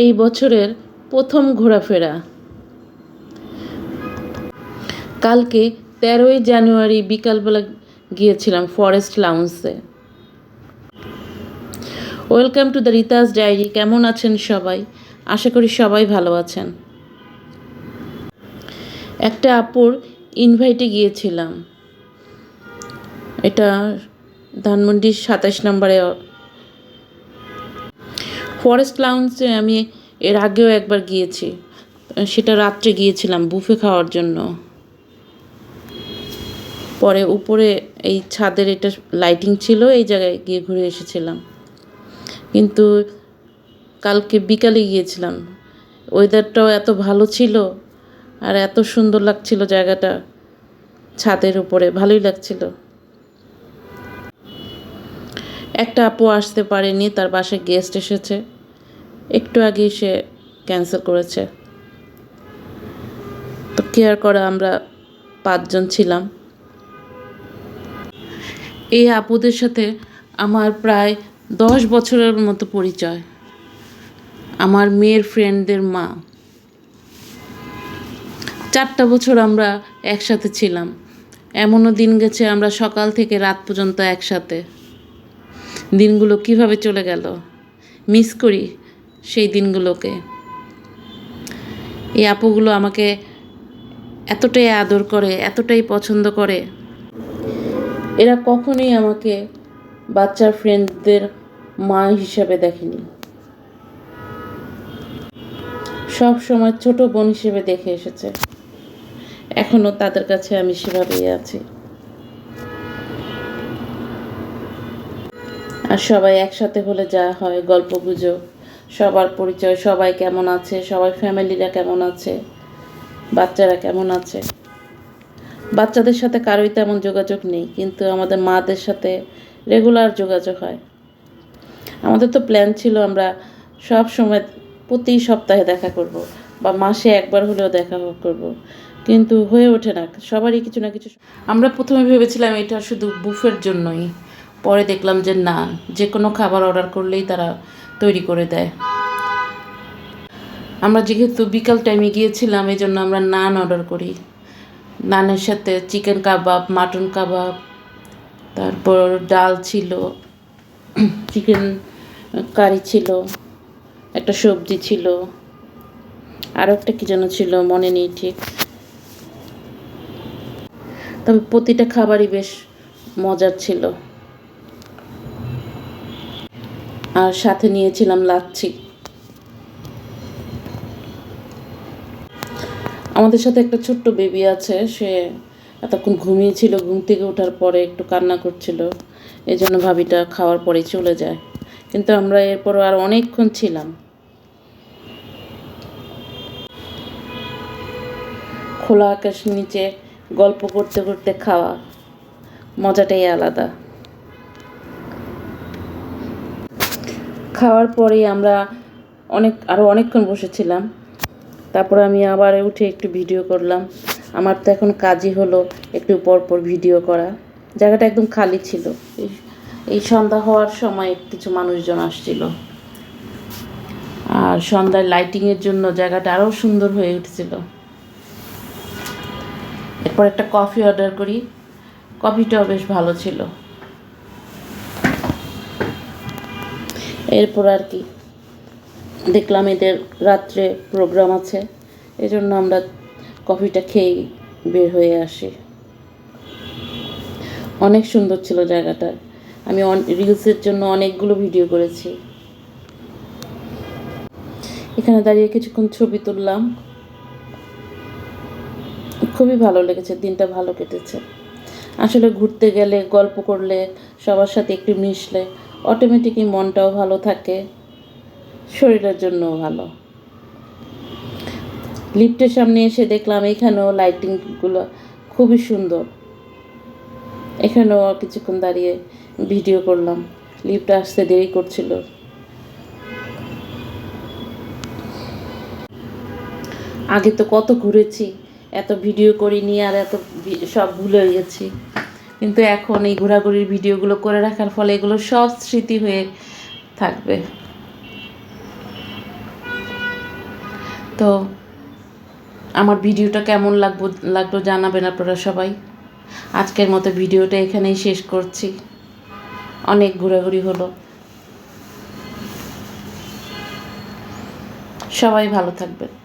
এই বছরের প্রথম ঘোরাফেরা। কালকে তেরোই জানুয়ারি বিকালবেলা গিয়েছিলাম forest লাউন্সে। Welcome to the Rita's diary, কেমন আছেন সবাই? আশা করি সবাই ভালো আছেন। একটা আপুর ইনভাইটে গিয়েছিলাম। এটা ধানমন্ডির সাতাশ নম্বরে ফরেস্ট লাউন্সে আমি এর আগেও একবার গিয়েছি। সেটা রাত্রে গিয়েছিলাম বুফে খাওয়ার জন্য। পরে উপরে এই ছাদের এটা লাইটিং ছিল, এই জায়গায় গিয়ে ঘুরে এসেছিলাম। কিন্তু কালকে বিকালে গিয়েছিলাম। ওয়েদারটাও এত ভালো ছিল আর এত সুন্দর লাগছিল জায়গাটা, ছাদের উপরে। ভালোই লাগছিল। একটা আপু আসতে পারেনি, তার বাসায় গেস্ট এসেছে। একটু আগেই সে ক্যান্সেল করেছে। তো কেয়ার করা আমরা পাঁচজন ছিলাম। এই আপুদের সাথে আমার প্রায় দশ বছরের মতো পরিচয়। আমার মেয়ের ফ্রেন্ডদের মা। চারটা বছর আমরা একসাথে ছিলাম। এমনও দিন গেছে আমরা সকাল থেকে রাত পর্যন্ত একসাথে। দিনগুলো কীভাবে চলে গেল? মিস করি সেই দিনগুলোকে। এই আপুগুলো আমাকে এতটাই আদর করে, এতটাই পছন্দ করে। এরা কখনোই আমাকে বাচ্চার ফ্রেন্ডদের মা হিসাবে দেখেনি। সব সময় ছোট বোন হিসেবে দেখে এসেছে। এখনও তাদের কাছে আমি সেভাবেই আছি। আর সবাই একসাথে হলে যা হয় গল্প গুজব সবার পরিচয়, সবাই কেমন আছে, সবাই ফ্যামিলিরা কেমন আছে, বাচ্চারা কেমন আছে। বাচ্চাদের সাথে কারোই তেমন যোগাযোগ নেই, কিন্তু আমাদের মাদের সাথে রেগুলার যোগাযোগ হয়। আমাদের তো প্ল্যান ছিল আমরা সব সময় প্রতি সপ্তাহে দেখা করব, বা মাসে একবার হলেও দেখা করব, কিন্তু হয়ে ওঠে না, সবারই কিছু না কিছু আমরা প্রথমে ভেবেছিলাম এটা শুধু বুফের জন্যই। পরে দেখলাম যে না, যে কোনো খাবার অর্ডার করলেই তারা তৈরি করে দেয়। আমরা যেহেতু বিকাল টাইমে গিয়েছিলাম এই জন্য আমরা নান অর্ডার করি। নানের সাথে চিকেন কাবাব মাটন কাবাব তারপর ডাল ছিল চিকেন কারি ছিল, একটা সবজি ছিল আরও একটা কী যেন ছিল, মনে নেই ঠিক। তবে প্রতিটা খাবারই বেশ মজার ছিল। আর সাথে নিয়েছিলাম লাচ্ছি। আমাদের সাথে একটা ছোট্ট বেবি আছে, সে এতক্ষণ ঘুমিয়েছিল, ঘুম থেকে ওঠার পরে একটু কান্না করছিল। এই জন্য ভাবিটা খাওয়ার পরেই চলে যায়। কিন্তু আমরা এরপর আর অনেকক্ষণ ছিলাম। খোলা আকাশ নিচে গল্প করতে করতে খাওয়া মজাটাই আলাদা। খাওয়ার পরেই আমরা অনেক আরও অনেকক্ষণ বসেছিলাম। তারপর আমি আবার উঠে একটু ভিডিও করলাম। আমার তো এখন কাজই হলো একটু পর পর ভিডিও করা। জায়গাটা একদম খালি ছিল। এই সন্ধ্যা হওয়ার সময় কিছু মানুষজন আসছিল। আর সন্ধ্যায় লাইটিংয়ের জন্য জায়গাটা আরও সুন্দর হয়ে উঠছিল। এরপর একটা কফি অর্ডার করি। কফিটাও বেশ ভালো ছিল। এরপর আর কি দেখলাম এদের রাত্রে প্রোগ্রাম আছে। এজন্য আমরা কফিটা খেয়েই বের হয়ে আসি। অনেক সুন্দর ছিল জায়গাটা। আমি রিলসের জন্য অনেকগুলো ভিডিও করেছি। এখানে দাঁড়িয়ে কিছুক্ষণ ছবি তুললাম। খুবই ভালো লেগেছে, দিনটা ভালো কেটেছে। আসলে ঘুরতে গেলে, গল্প করলে, সবার সাথে একটু মিশলে অটোমেটিকই মনটাও ভালো থাকে, শরীরের জন্যও ভালো। লিফটের সামনে এসে দেখলাম এখানেও লাইটিংগুলো খুবই সুন্দর। এখানেও কিছুক্ষণ দাঁড়িয়ে ভিডিও করলাম। লিফট আসতে দেরি করছিল। আগে তো কত ঘুরেছি, এত ভিডিও করিনি আর এত সব ভুলে গেছি। কিন্তু এখন এই ঘোরাঘুরির ভিডিওগুলো করে রাখার ফলে এগুলো সব স্মৃতি হয়ে থাকবে। তো আমার ভিডিওটা কেমন লাগবো, লাগল জানাবেন আপনারা সবাই। আজকের মতো ভিডিওটা এখানেই শেষ করছি। অনেক ঘোরাঘুরি হলো। সবাই ভালো থাকবেন।